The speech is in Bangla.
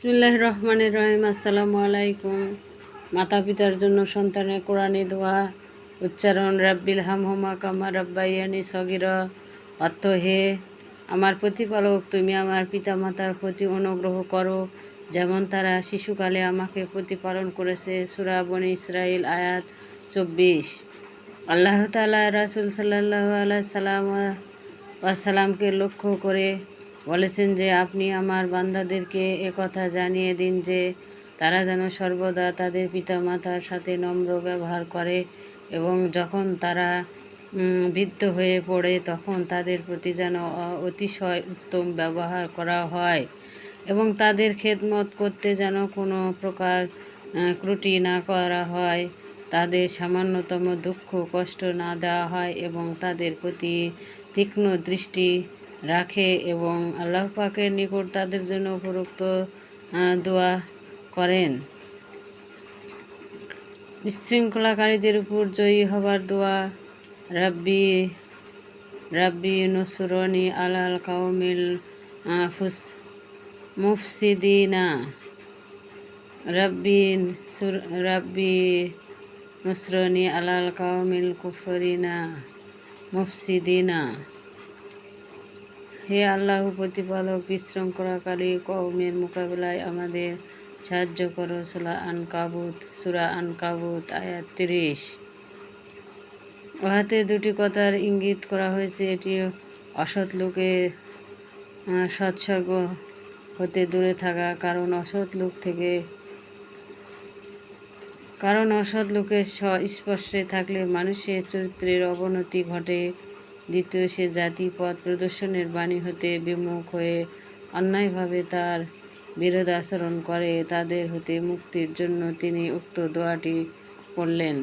বিসমুল্লাহ রহমানের রহিম আসসালামু আলাইকুম। মাতা পিতার জন্য সন্তানের কোরআনে দোয়া, উচ্চারণ, রাব্বিল হামহমা কামা রাব্বাইয়ানি সগির অর্থ, হে আমার প্রতিপালক, তুমি আমার পিতা মাতার প্রতি অনুগ্রহ করো। যেমন তারা শিশুকালে আমাকে প্রতিপালন করেছে, সুরা বনি ইসরাইল আয়াত চব্বিশ। আল্লাহ তালা রাসুল সাল্লাহ সাল্লাম ওয়াসালামকে লক্ষ্য করে বলেছেন যে, আপনি আমার বান্দাদেরকে একথা জানিয়ে দিন যে, তারা যেন সর্বদা তাদের পিতামাতার সাথে নম্র ব্যবহার করে এবং যখন তারা বৃদ্ধ হয়ে পড়ে, তখন তাদের প্রতি যেন অতিশয় উত্তম ব্যবহার করা হয় এবং তাদের খেদমত করতে যেন কোনো প্রকার ত্রুটি না করা হয়। তাদের সামান্যতম দুঃখ, কষ্ট না দেওয়া হয় এবং তাদের প্রতি তীক্ষ্ণ দৃষ্টি রাখে এবং আল্লাহ পাকের নিকট তাদের জন্য উপরোক্ত দোয়া করেন। বিশৃঙ্খলাকারীদের উপর জয়ী হবার দোয়া, রাব্বি রাব্বি নসরনি আলাল কাউমিল ফুস মুফসিদিনা। রাব্বি রাব্বি নসরনি আলাল কাউমিল কুফরিনা মুফসিদিনা। হে আল্লাহ প্রতিপালক, বিশৃঙ্খলাকারী কৌমের মোকাবিলায় আমাদের সাহায্য করো। সুরা আন কাবুত সুরা আন কাবুত আয়াত তিরিশ। উহাতে দুটি কথার ইঙ্গিত করা হয়েছে। এটি অসৎ লোকে সৎসর্গ হতে দূরে থাকা। কারণ অসৎ লোক থেকে, কারণ অসৎ লোকের স্পর্শে থাকলে মানুষের চরিত্রের অবনতি ঘটে। দ্বিতীয় সে জাতি পথ প্রদর্শনের বাণী হতে বিমুখ হয়ে অন্যায়ভাবে তার বিরোধ আচরণ করে, তাদের হতে মুক্তির জন্য তিনি উক্ত দোয়াটি পড়লেন।